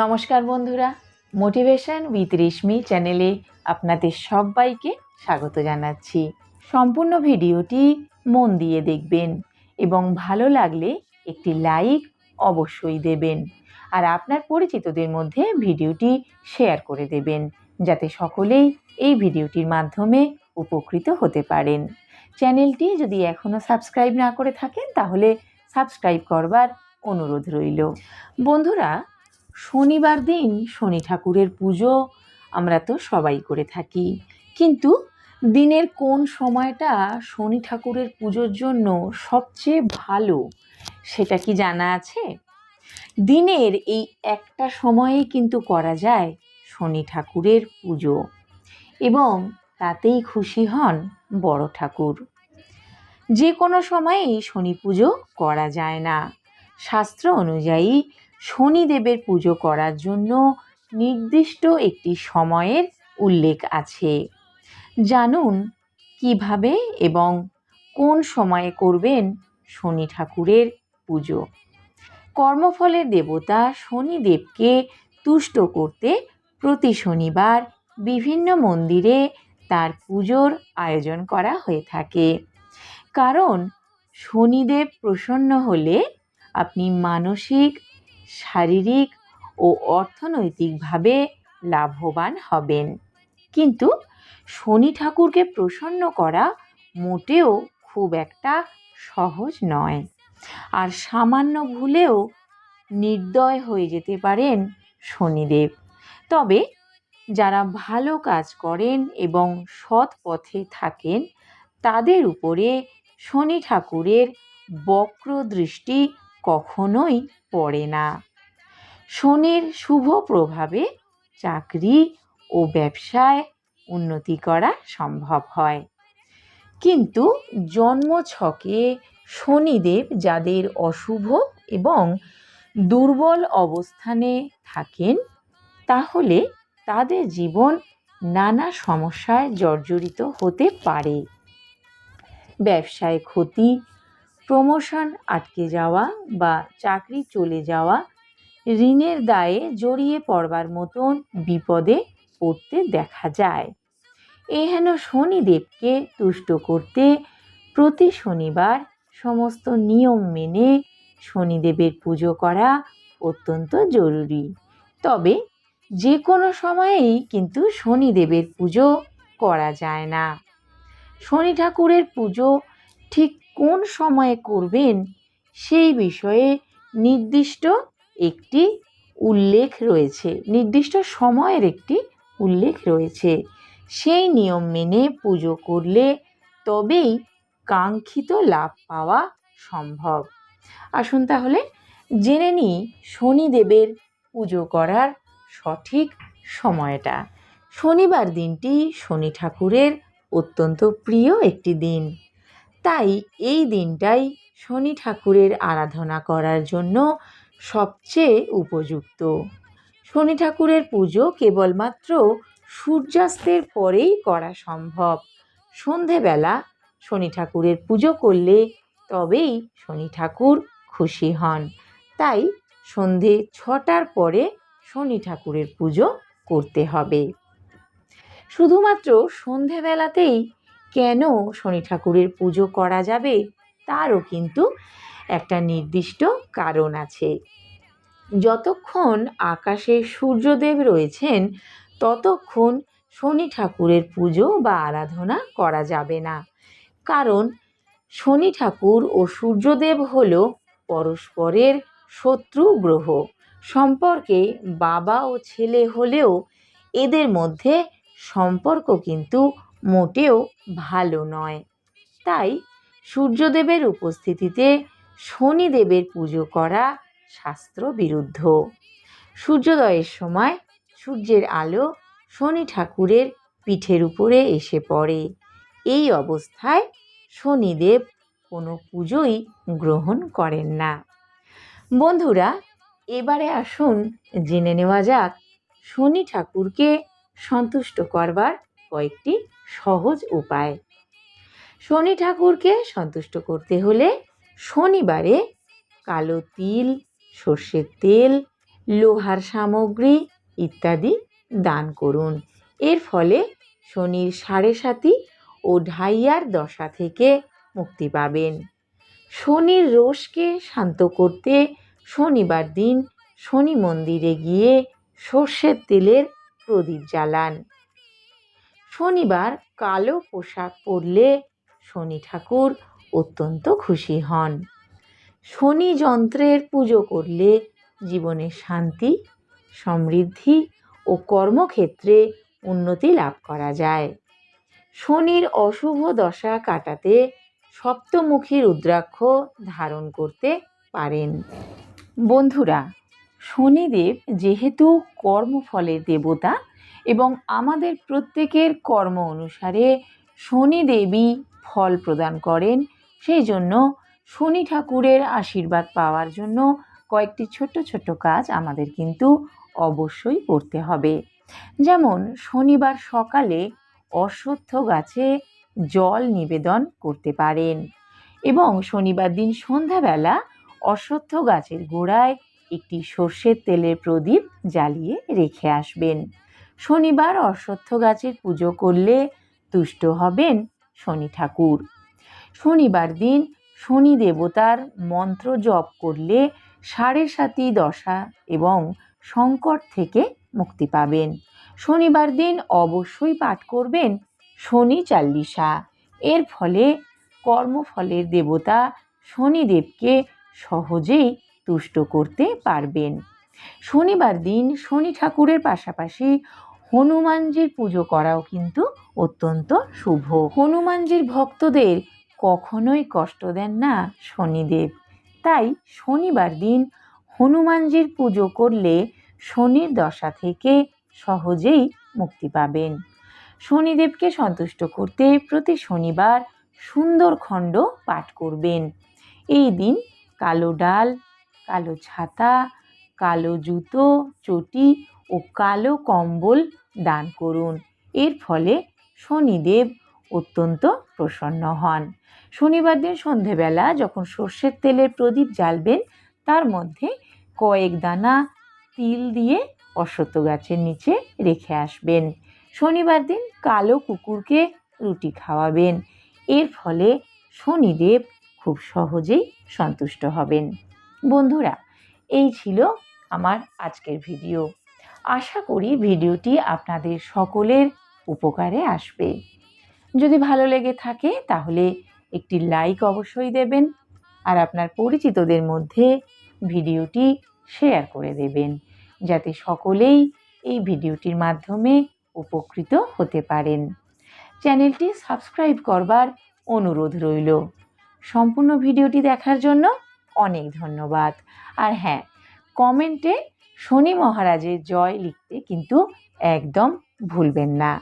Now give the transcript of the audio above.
নমস্কার বন্ধুরা motivation with রেশমি চ্যানেলে আপনাদের সবাইকে স্বাগত জানাচ্ছি। সম্পূর্ণ ভিডিওটি মন দিয়ে দেখবেন এবং ভালো লাগলে একটি লাইক অবশ্যই দেবেন আর আপনার পরিচিতদের মধ্যে ভিডিওটি শেয়ার করে দেবেন যাতে সকলেই এই ভিডিওটির মাধ্যমে উপকৃত হতে পারেন। চ্যানেলটি যদি এখনও সাবস্ক্রাইব না করে থাকেন, তাহলে সাবস্ক্রাইব করবার অনুরোধ রইল। বন্ধুরা শনিবার দিন শনি ঠাকুরের পুজো আমরা তো সবাই করে থাকি। কিন্তু দিনের কোন সময়টা শনি ঠাকুরের পুজোর জন্য সবচেয়ে ভালো সেটা কি জানা আছে? দিনের এই একটা সময়ে কিন্তু করা যায় শনি ঠাকুরের পুজো এবং তাতেই খুশি হন বড় ঠাকুর। যে কোনো সময়েই শনি পুজো করা যায় না। শাস্ত্র অনুযায়ী শনিদেবের পুজো করার জন্য নির্দিষ্ট একটি সময়ের উল্লেখ আছে। জানুন কীভাবে এবং কোন সময়ে করবেন শনি ঠাকুরের পুজো। কর্মফলের দেবতা শনিদেবকে তুষ্ট করতে প্রতি শনিবার বিভিন্ন মন্দিরে তার পুজোর আয়োজন করা হয়ে থাকে। কারণ শনিদেব প্রসন্ন হলে আপনি মানসিক শারীরিক ও অর্থনৈতিকভাবে লাভবান হবেন। কিন্তু শনি ঠাকুরকে প্রসন্ন করা মোটেও খুব একটা সহজ নয়। আর সামান্য ভুলেও নির্দয় হয়ে যেতে পারেন শনিদেব। তবে যারা ভালো কাজ করেন এবং সৎ পথে থাকেন, তাদের উপরে শনি ঠাকুরের বক্র দৃষ্টি কখনোই পড়ে না। শনির শুভ প্রভাবে চাকরি ও ব্যবসায় উন্নতি করা সম্ভব হয়। কিন্তু জন্মছকে শনিদেব যাদের অশুভ এবং দুর্বল অবস্থানে থাকেন, তাহলে তাদের জীবন নানা সমস্যায় জর্জরিত হতে পারে। ব্যবসায় ক্ষতি প্রমোশন আটকে যাওয়া বা চাকরি চলে যাওয়া ঋণের দায়ে জড়িয়ে পড়বার মতন বিপদে পড়তে দেখা যায়। এহেন শনিদেবকে তুষ্ট করতে প্রতি শনিবার সমস্ত নিয়ম মেনে শনিদেবের পুজো করা অত্যন্ত জরুরি। তবে যে কোনো সময়েই কিন্তু শনিদেবের পুজো করা যায় না। শনি ঠাকুরের পুজো ঠিক কোন সময়ে করবেন সেই বিষয়ে নির্দিষ্ট একটি উল্লেখ রয়েছে, নির্দিষ্ট সময়ের একটি উল্লেখ রয়েছে। সেই নিয়ম মেনে পুজো করলে তবেই কাঙ্ক্ষিত লাভ পাওয়া সম্ভব। আসুন তাহলে জেনে নিই শনিদেবের পুজো করার সঠিক সময়টা। শনিবার দিনটি শনি ঠাকুরের অত্যন্ত প্রিয় একটি দিন। তাই এই দিনটাই শনি ঠাকুরের আরাধনা করার জন্য সবচেয়ে উপযুক্ত। শনি ঠাকুরের পুজো কেবলমাত্র সূর্যাস্তের পরেই করা সম্ভব। সন্ধেবেলা শনি ঠাকুরের পুজো করলে তবেই শনি ঠাকুর খুশি হন। তাই সন্ধে ছটার পরে শনি ঠাকুরের পুজো করতে হবে। শুধুমাত্র সন্ধেবেলাতেই কেন শনি ঠাকুরের পুজো করা যাবে? তারও কিন্তু একটা নির্দিষ্ট কারণ আছে। যতক্ষণ আকাশে সূর্যদেব রয়েছেন, ততক্ষণ শনি ঠাকুরের পুজো বা আরাধনা করা যাবে না। কারণ শনি ঠাকুর ও সূর্যদেব হল পরস্পরের শত্রু গ্রহ। সম্পর্কে বাবা ও ছেলে হলেও এদের মধ্যে সম্পর্ক কিন্তু মোটেও ভালো নয়। তাই সূর্যদেবের উপস্থিতিতে শনিদেবের পুজো করা শাস্ত্র বিরুদ্ধ সূর্যোদয়ের সময় সূর্যের আলো শনি ঠাকুরের পিঠের উপরে এসে পড়ে। এই অবস্থায় শনিদেব কোনো পুজোই গ্রহণ করেন না। বন্ধুরা, এবারে আসুন জেনে নেওয়া যাক শনি ঠাকুরকে সন্তুষ্ট করবার কয়েকটি সহজ উপায়। শনি ঠাকুরকে সন্তুষ্ট করতে হলে শনিবারে কালো তিল, সর্ষের তেল, লোহার সামগ্রী ইত্যাদি দান করুন। এর ফলে শনির সাড়ে সাতি ও ঢাইয়ার দশা থেকে মুক্তি পাবেন। শনির রোষকে শান্ত করতে শনিবার দিন শনি মন্দিরে গিয়ে সর্ষের তেলের প্রদীপ জ্বালান। শনিবার কালো পোশাক পরলে শনি ঠাকুর অত্যন্ত খুশি হন। শনি যন্ত্রের পুজো করলে জীবনে শান্তি, সমৃদ্ধি ও কর্মক্ষেত্রে উন্নতি লাভ করা যায়। শনির অশুভ দশা কাটাতে সপ্তমুখী রুদ্রাক্ষ ধারণ করতে পারেন। বন্ধুরা, শনিদেব যেহেতু কর্মফলের দেবতা এবং আমাদের প্রত্যেকের কর্ম অনুসারে শনি দেবী ফল প্রদান করেন। সেই জন্য শনি ঠাকুরের আশীর্বাদ পাওয়ার জন্য কয়েকটি ছোট্ট ছোট্ট কাজ আমাদের কিন্তু অবশ্যই করতে হবে। যেমন শনিবার সকালে অশ্বত্থ গাছে জল নিবেদন করতে পারেন এবং শনিবার দিন সন্ধ্যাবেলা অশ্বত্থ গাছের গোড়ায় একটি সর্ষের তেলের প্রদীপ জ্বালিয়ে রেখে আসবেন। শনিবার অশ্বত্থ গাছের পুজো করলে তুষ্ট হবেন শনি ঠাকুর। শনিবার দিন শনি দেবতার মন্ত্র জপ করলে সাড়ে সাতি দশা এবং সংকট থেকে মুক্তি পাবেন। শনিবার দিন অবশ্যই পাঠ করবেন শনি চাল্লিশা। এর ফলে কর্মফলের দেবতা শনিদেবকে সহজেই তুষ্ট করতে পারবেন। শনিবার দিন শনি ঠাকুরের পাশাপাশি হনুমানজির পুজো করাও কিন্তু অত্যন্ত শুভ। হনুমানজির ভক্তদের কখনোই কষ্ট দেন না শনিদেব। তাই শনিবার দিন হনুমানজির পুজো করলে শনির দশা থেকে সহজেই মুক্তি পাবেন। শনিদেবকে সন্তুষ্ট করতে প্রতি শনিবার সুন্দরখণ্ড পাঠ করবেন। এই দিন কালো ডাল, কালো ছাতা কালো জুতো, চটি ও কালো কম্বল দান করুন। এর ফলে শনিদেব অত্যন্ত প্রসন্ন হন। শনিবার দিন সন্ধেবেলা যখন সর্ষের তেলের প্রদীপ জ্বালবেন, তার মধ্যে কয়েক দানা তিল দিয়ে অশ্বত্থ গাছের নিচে রেখে আসবেন। শনিবার দিন কালো কুকুরকে রুটি খাওয়াবেন। এর ফলে শনিদেব খুব সহজেই সন্তুষ্ট হবেন। বন্ধুরা এই ছিল আমার আজকের ভিডিও। আশা করি ভিডিওটি আপনাদের সকলের উপকারে আসবে। যদি ভালো লেগে থাকে তাহলে একটি লাইক অবশ্যই দেবেন আর আপনার পরিচিতদের মধ্যে ভিডিওটি শেয়ার করে দেবেন, যাতে সকলেই এই ভিডিওটির মাধ্যমে উপকৃত হতে পারেন। চ্যানেলটি সাবস্ক্রাইব করবার অনুরোধ রইল। সম্পূর্ণ ভিডিওটি দেখার জন্য অনেক ধন্যবাদ। আর হ্যাঁ কমেন্টে শনি মহারাজের জয় লিখতে কিন্তু একদম ভুলবেন না।